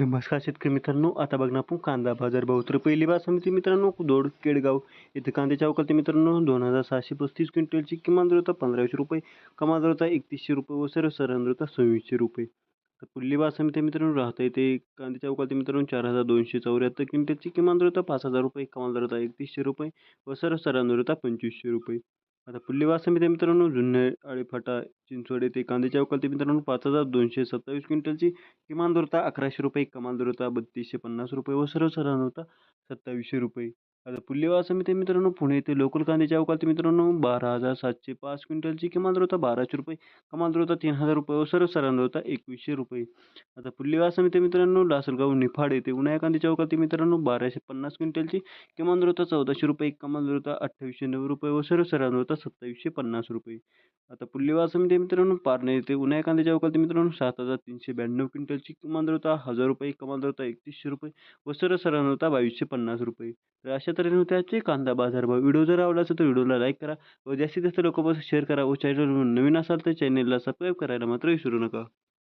नमस्कार शेतकरी मित्रांनो आता बघणार आपण कांदा बाजार भाव. तर पहिली बाजार समिती मित्रांनो दोड केडगाव येथे कांद्याच्या अवकाळी मित्रांनो दोन हजार सहाशे पस्तीस क्विंटलची किमान दरता पंधराशे रुपये कमाल दरता एकतीसशे रुपये व सर्वसाधारण दर सव्वीसशे रुपये. तर पुढली बाजार समिती मित्रांनो राहता येते कांद्याच्या अवकाळी मित्रांनो चार हजार दोनशे चौऱ्याहत्तर क्विंटलची किमान दरता पाच हजार रुपये कमाल दरता एकतीसशे रुपये व सर्वसाधारण दर पंचवीसशे रुपये. आता पुढली समिती मित्रांनो जुन्नर आळेफाटा चिंचवड येथे कांद्याच्या अवकाळी मित्रांनो पाच हजार दोनशे सत्तावीस क्विंटलची किमान दुरता अकराशे रुपये कमाल दुरता बत्तीसशे पन्नास रुपये व सर्वसाधारण होता सत्तावीसशे रुपये. आता पुल्लेवा समिती मित्रांनो पुणे येथे लोकल कांद्याच्या अवकाळी मित्रांनो बारा हजार सातशे पाच क्विंटलची किमान दर होता बाराशे रुपये कमाल दर होता तीन हजार रुपये व सर्वसाधारण दर होता एकवीसशे रुपये. आता पुल्लेवा समिती मित्रांनो लासलगाव निफाड येथे उन्हाळ्या कांद्याच्या अवकाळी मित्रांनो बाराशे पन्नास क्विंटलची किमान दर होता चौदाशे रुपये कमाल दर होता अठ्ठावीसशे नऊ रुपये व सर्वसाधारण दर होता सत्तावीसशे पन्नास रुपये. आता पुल्लेवा समिती मित्रांनो पारणे येथे उन्हाळ्या कांद्याच्या अवकाळी मित्रांनो सात हजार तीनशे ब्याण्णव क्विंटलची किमान दर होता हजार रुपये कमाल दर होता एकतीसशे रुपये व सर्वसाधारण होता बावीसशे पन्नास रुपये. तर अशा तऱ्हेने त्याचे कांदा बाजार भाव. व्हिडिओ जर आवडला असेल तर व्हिडिओला लाईक करा व जास्तीत जास्त लोकांपासून शेअर करा व चॅनल नवीन असाल तर चॅनलला सबस्क्राईब करायला मात्र विसरू नका.